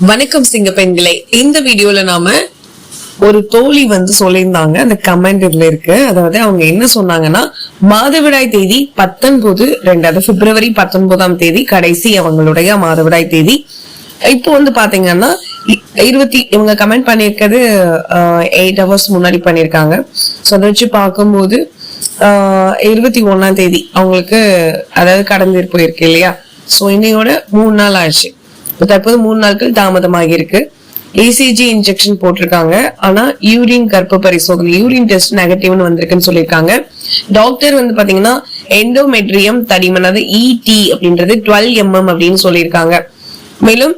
வணக்கம் சிங்க பெண்களே. இந்த வீடியோல நாம ஒரு தோழி வந்து சொல்லியிருந்தாங்க. அந்த கமெண்ட் இதுல இருக்கு. அதாவது அவங்க என்ன சொன்னாங்கன்னா மாதவிடாய் தேதி பத்தொன்பது ரெண்டாவது பிப்ரவரி பத்தொன்பதாம் தேதி கடைசி அவங்களுடைய மாதவிடாய் தேதி. இப்போ வந்து பாத்தீங்கன்னா இருபத்தி இவங்க கமெண்ட் பண்ணியிருக்கிறது எயிட் ஹவர்ஸ் முன்னாடி பண்ணியிருக்காங்க. ஸோ அதை வச்சு பார்க்கும்போது ஆஹ், இருபத்தி ஒன்னாம் தேதி அவங்களுக்கு அதாவது கடந்து போயிருக்கு இல்லையா? ஸோ இன்னையோட மூணு நாள் ஆச்சு. தற்போது மூணு நாட்கள் தாமதமாகி இருக்கு ஏசிஜி இன்ஜெக்ஷன் போட்டிருக்காங்க. ஆனா யூரின் கர்ப்ப பரிசோதனை யூரின் டெஸ்ட் நெகட்டிவ்னு வந்திருக்குன்னு சொல்லியிருக்காங்க. டாக்டர் வந்து பாத்தீங்கன்னா எண்டோமெட்ரியம் தடிமன் அது இடி அப்படின்றது டுவெல் எம்எம் அப்படின்னு சொல்லியிருக்காங்க. மேலும்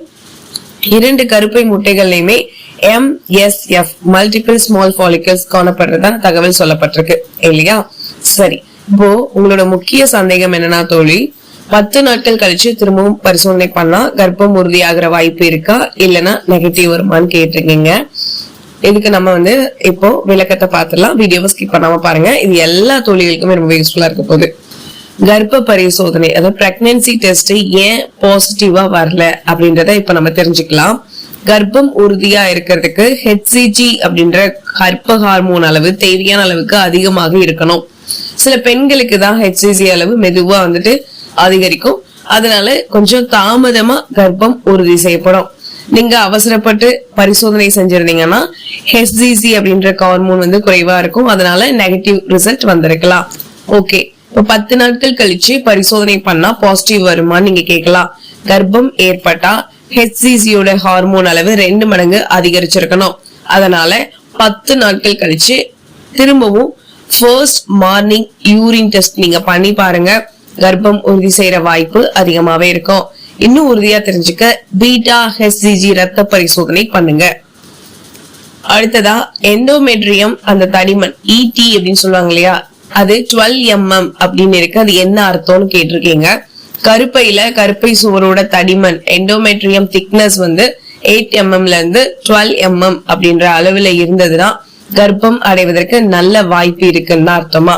இரண்டு கருப்பை முட்டைகள்லயுமே எம்எஸ்எஃப் மல்டிபிள் ஸ்மால் ஃபாலிகல்ஸ் காணப்படுறதா தகவல் சொல்லப்பட்டிருக்கு. இல்லையா? சரி. இப்போ உங்களோட முக்கிய சந்தேகம் என்னன்னா தோழி பத்து நாட்கள் கழிச்சு திரும்பவும் பரிசோதனை பண்ணா கர்ப்பம் உறுதியாகிற வாய்ப்பு இருக்கா? இல்லைன்னா நெகட்டிவ் வருமான்னு கேட்டிருக்கீங்க. இதுக்கு நம்ம வந்து இப்போ விளக்கத்தை பார்த்துடலாம். வீடியோவை ஸ்கிப் பண்ணாம பாருங்க. இது எல்லா தொழில்களுக்குமே ரொம்ப யூஸ்ஃபுல்லா இருக்க போகுது. கர்ப்ப பரிசோதனை அதாவது பிரெக்னன்சி டெஸ்ட் ஏன் பாசிட்டிவா வரல அப்படின்றத இப்ப நம்ம தெரிஞ்சுக்கலாம். கர்ப்பம் உறுதியா இருக்கிறதுக்கு ஹெச்சிஜி அப்படின்ற கர்ப்ப ஹார்மோன் அளவு தேவையான அளவுக்கு அதிகமாக இருக்கணும். சில பெண்களுக்கு தான் ஹெச்சிஜி அளவு மெதுவா வந்துட்டு அதிகரிக்கும். அதனால கொஞ்சம் தாமதமா கர்ப்பம் உறுதி செய்யப்படும். நீங்க அவசரப்பட்டு பரிசோதனை செஞ்சிருந்தீங்கன்னா ஹெச்ஜிசி அப்படின்ற ஹார்மோன் வந்து குறைவா இருக்கும். அதனால நெகட்டிவ் ரிசல்ட் வந்திருக்கலாம். ஓகே இப்ப பத்து நாட்கள் கழிச்சு பரிசோதனை பண்ணா பாசிட்டிவ் வருமான்னு நீங்க கேட்கலாம். கர்ப்பம் ஏற்பட்டா ஹெச்சிசியோட ஹார்மோன் அளவு ரெண்டு மடங்கு அதிகரிச்சிருக்கணும். அதனால பத்து நாட்கள் கழிச்சு திரும்பவும் ஃபர்ஸ்ட் மார்னிங் யூரின் டெஸ்ட் நீங்க பண்ணி பாருங்க. கர்ப்பம் உறுதி செய்யற வாய்ப்பு அதிகமாவே இருக்கும். இன்னும் உறுதியா தெரிஞ்சுக்க பீட்டா ஹெச்சிஜி ரத்த பரிசோதனை பண்ணுங்க. அடுத்ததா எண்டோமெட்ரியம் அந்த தடிமன் இடி அப்படின்னு சொல்லுவாங்க இல்லையா? அது டுவெல் எம்எம் அப்படின்னு இருக்கு. அது என்ன அர்த்தம்னு கேட்டிருக்கீங்க. கருப்பையில கருப்பை சுவரோட தடிமன் எண்டோமெட்ரியம் திக்னஸ் வந்து எயிட் எம்எம்ல இருந்து டுவெல் எம்எம் அப்படின்ற அளவுல இருந்ததுன்னா கர்ப்பம் அடைவதற்கு நல்ல வாய்ப்பு இருக்குன்னு அர்த்தமா?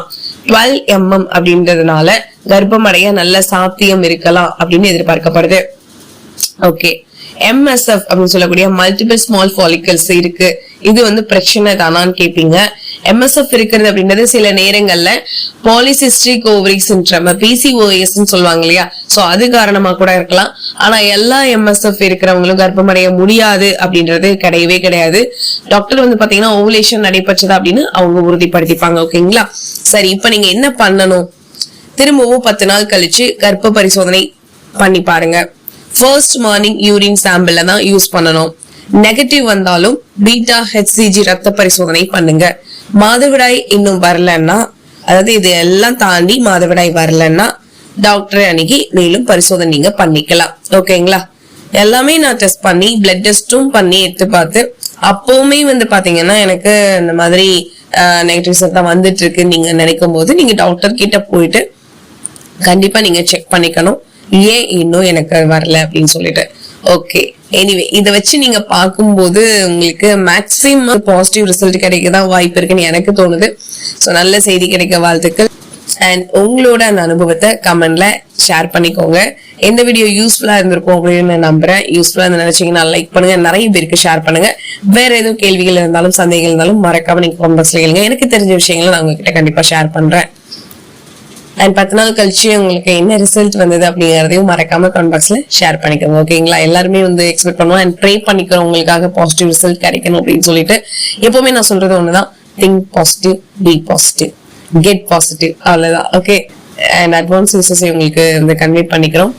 டுவெல் எம்எம் அப்படின்றதுனால கர்ப்பமடைய நல்ல சாத்தியம் இருக்கலாம் அப்படின்னு எதிர்பார்க்கப்படுது. ஓகே எம்எஸ்எஃப் அப்படின்னு சொல்லக்கூடிய மல்டிபிள் ஸ்மால் ஃபாலிக்கல்ஸ் இருக்கு. இது வந்து பிரச்சனை தானான்னு கேப்பீங்க. எம்எஸ்எஃப் இருக்கிறது அப்படின்றது சில நேரங்கள்ல பாலிசிஸ்டிக் ஓவரி சின்ட்ரம் பிசிஓஎஸ் சொல்லுவாங்க இல்லையா? சோ அது காரணமா கூட இருக்கலாம். ஆனா எல்லா எம்எஸ்எஃப் இருக்கிறவங்களும் கர்ப்பமடைய முடியாது அப்படின்றது கிடையவே கிடையாது. டாக்டர் வந்து பாத்தீங்கன்னா ஓவலேஷன் நடைபெற்றதா அப்படின்னு அவங்க உறுதிப்படுத்திப்பாங்க ஓகேங்களா சரி இப்ப நீங்க என்ன பண்ணணும்? திரும்பவும் பத்து நாள் கழிச்சு கர்ப்ப பரிசோதனை பண்ணி பாருங்க. ஃபர்ஸ்ட் மார்னிங் யூரின் சாம்பிள் தான் யூஸ் பண்ணணும். நெகட்டிவ் வந்தாலும் பீட்டா ஹெச்சிஜி ரத்த பரிசோதனை பண்ணுங்க. மாதவிடாய் இன்னும் வரலன்னா அதாவது இது எல்லாம் தாண்டி மாதவிடாய் வரலன்னா டாக்டர் அன்னைக்கு மேலும் பரிசோதனை நீங்க பண்ணிக்கலாம். ஓகேங்களா எல்லாமே நான் டெஸ்ட் பண்ணி பிளட் டெஸ்டும் பண்ணி எடுத்து பார்த்து அப்பவுமே வந்து பாத்தீங்கன்னா எனக்கு இந்த மாதிரி நெகட்டிவ் சத்தம் தான் வந்துட்டு இருக்கு நீங்க நினைக்கும் போது நீங்க டாக்டர் கிட்ட போயிட்டு கண்டிப்பா நீங்க செக் பண்ணிக்கணும். ஏன் இன்னும் எனக்கு வரல அப்படின்னு சொல்லிட்டு. ஓகே எனிவே இதை வச்சு நீங்க பார்க்கும்போது உங்களுக்கு மேக்ஸிமம் பாசிட்டிவ் ரிசல்ட் கிடைக்கதான் வாய்ப்பு இருக்குன்னு எனக்கு தோணுது. ஸோ நல்ல செய்தி கிடைக்க வாழ்த்துக்கள். அண்ட் உங்களோட அந்த அனுபவத்தை கமெண்ட்ல ஷேர் பண்ணிக்கோங்க. எந்த வீடியோ யூஸ்ஃபுல்லா இருந்திருக்கும் அப்படின்னு நான் நம்புறேன். யூஸ்ஃபுல்லா இருந்து நினைச்சீங்கன்னா லைக் பண்ணுங்க. நிறைய பேருக்கு ஷேர் பண்ணுங்க. வேற எதுவும் கேள்விகள் இருந்தாலும் சந்தேகங்கள் இருந்தாலும் மறக்காம நீங்க கமெண்ட் பாக்ஸ்ல கேளுங்க. எனக்கு தெரிஞ்ச விஷயங்களை நான் உங்ககிட்ட கண்டிப்பா ஷேர் பண்றேன். அண்ட் பத்து நாள் கழிச்சு உங்களுக்கு என்ன ரிசல்ட் வந்தது அப்படிங்கறதையும் மறக்காம கமெண்ட் பாக்ஸ்ல ஷேர் பண்ணிக்கோங்க ஓகேங்களா எல்லாருமே வந்து எக்ஸ்பெக்ட் பண்ணுவோம் அண்ட் ப்ரே பண்ணிக்கிறோம் உங்களுக்காக பாசிட்டிவ் ரிசல்ட் கிடைக்கணும் அப்படின்னு சொல்லிட்டு. எப்பவுமே நான் சொல்றது ஒண்ணுதான். Think positive be positive get positive அவ்வளவுதான் ஓகே அண்ட் அட்வான்ஸ் யூசஸ் உங்களுக்கு வந்து கன்வே பண்ணிக்கிறோம்.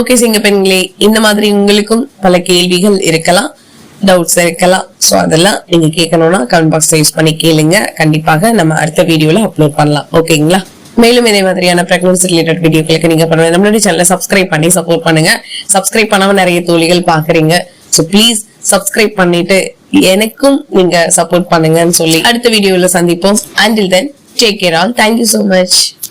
ஓகே சிங்க பெண்களே இந்த மாதிரி உங்களுக்கும் பல கேள்விகள் இருக்கலாம் டவுட்ஸ் இருக்கலாம். ஸோ அதெல்லாம் நீங்க கேட்கணும்னா கமெண்ட் பாக்ஸ் யூஸ் பண்ணி கேளுங்க. கண்டிப்பாக நம்ம அடுத்த வீடியோல அப்லோட் பண்ணலாம் ஓகேங்களா மேலும் இதே மாதிரியான பிரெக்னன்சி ரிலேட்டட் வீடியோக்களுக்கு நீங்க பண்ணுங்க. நம்மளுடைய சேனலை சப்ஸ்கிரைப் பண்ணி சப்போர்ட் பண்ணுங்க. சப்ஸ்கிரைப் பண்ணாம நிறைய தோழிகள் பாக்குறீங்க ஸோ ப்ளீஸ் சப்ஸ்கிரைப் பண்ணிட்டு எனக்கும் நீங்க சப்போர்ட் பண்ணுங்கன்னு சொல்லி அடுத்த வீடியோல சந்திப்போம். Until then take care all thank you so much